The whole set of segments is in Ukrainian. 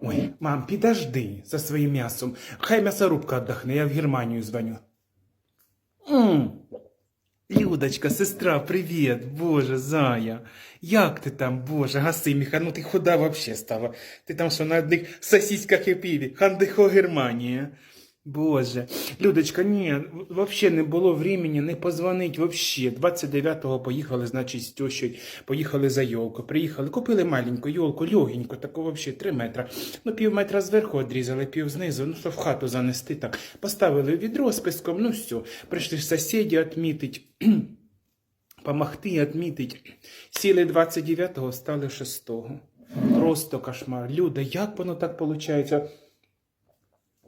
Ой, мам, підожди за своїм м'ясом. Хай м'ясорубка віддохне, я в Германію дзвоню. Людочка, сестра, привіт, Боже, зая. Як ти там, Боже, гаси, Міха, ну ти худа вообще стала. Ти там що на одних сосіськах і піві, хандихо Германія. Боже, Людочка, ні, вообще не було времени не позвонить вообще. 29-го поїхали, значить, з тещою, поїхали за йолку. Приїхали, купили маленьку йолку, легеньку, таку вообще 3 метра. Ну, пів метра зверху відрізали, пів знизу, ну, щоб в хату занести так. Поставили відро з песком, ну все. Прийшли сусіді відмітить, помогти відмітить. Сіли 29-го, стали 6-го. Просто кошмар. Люда, як воно так виходить?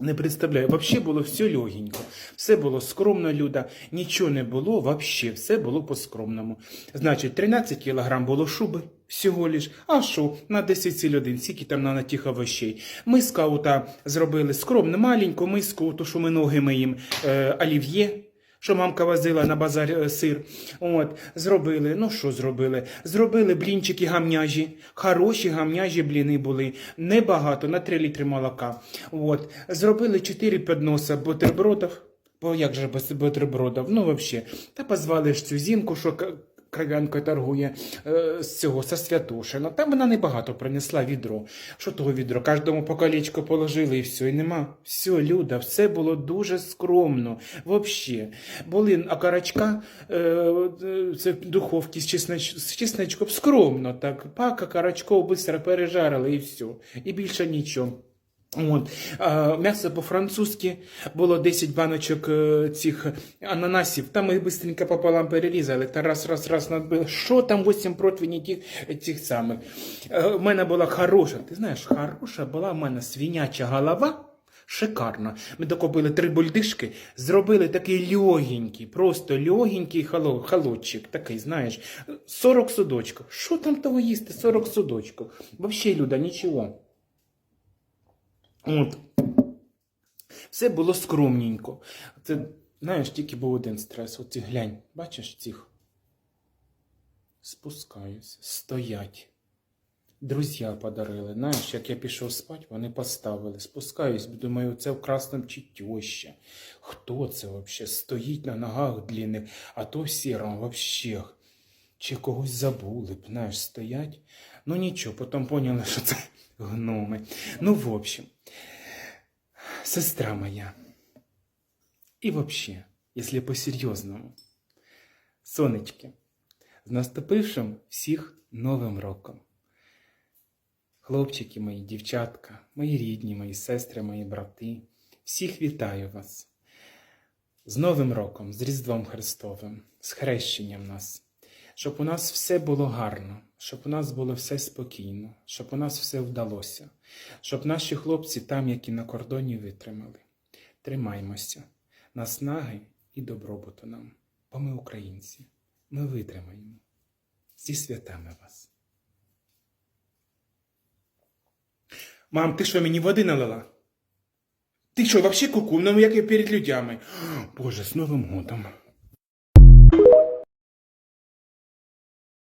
Не представляю, вообще було все легенько, все було скромно, Люда, нічого не було, вообще, все було по-скромному. Значить, 13 кілограм було шуби всього лиш, а що, на 10 сільодин, скільки там на тих овощей. Ми скаута зробили скромно, маленьку миску, то що ми ноги моїм, е, олів'є, що мамка возила на базар е, сир. От, зробили, ну що зробили? Зробили блінчики гамняжі, хороші гамняжі бліни були, небагато, на 3 літри молока. От, зробили 4 підноса бутербродів, бо як же без бутербродів, ну взагалі. Та позвали ж цю зінку, що кров'янкою торгує е, з цього, со Святошина. Там вона небагато принесла відро. Що того відро? Кожному по колечку положили і все, і нема. Все, Люда, все було дуже скромно. Вообще. Були окорочка, е, е, це духовки з, чесноч... з чесночком, скромно так. Пак окорочков быстро пережарили і все. І більше нічого. От. М'ясо по-французьки було 10 баночок е, цих ананасів. Там ми быстренько пополам перерізали та раз, раз, раз надбили. Що там 8 противнів тих, цих самих? Е, У мене була хороша, ти знаєш, хороша була в мене свиняча голова. Шикарно. Ми докупили три бульдишки, зробили такий льогенький, просто льогенький холо- холодчик, такий, знаєш, 40 судочків. Що там того їсти? 40 судочків. Вообще, Люда, нічого. От. Все було скромненько. Це, знаєш, тільки був один стрес. Оці глянь, бачиш цих? Спускаюся, стоять. Друзі подарили. Знаєш, як я пішов спати, вони поставили. Спускаюсь, думаю, це в красному чи теща. Хто це взагалі? Стоїть на ногах длинних, а то в сірому вообще. Чи когось забули б, знаєш, стоять. Ну нічого, потім поняли, що це гноми. Ну, в общем, сестра моя. І вообще, если по-серйозному. Сонечки, з наступившим всіх Новим роком. Хлопчики мої, дівчатка, мої рідні, мої сестри, мої брати, всіх вітаю вас. З Новим роком, з Різдвом Христовим, з хрещенням нас, щоб у нас все було гарно, щоб у нас було все спокійно, щоб у нас все вдалося, щоб наші хлопці там, які на кордоні витримали. Тримаймося, наснаги і добробуту нам, бо ми українці, ми витримаємо. Зі святами вас. Мам, ти що мені води налила? Ти що, вообще куку? Ну як я перед людьми? Боже, з Новим годом.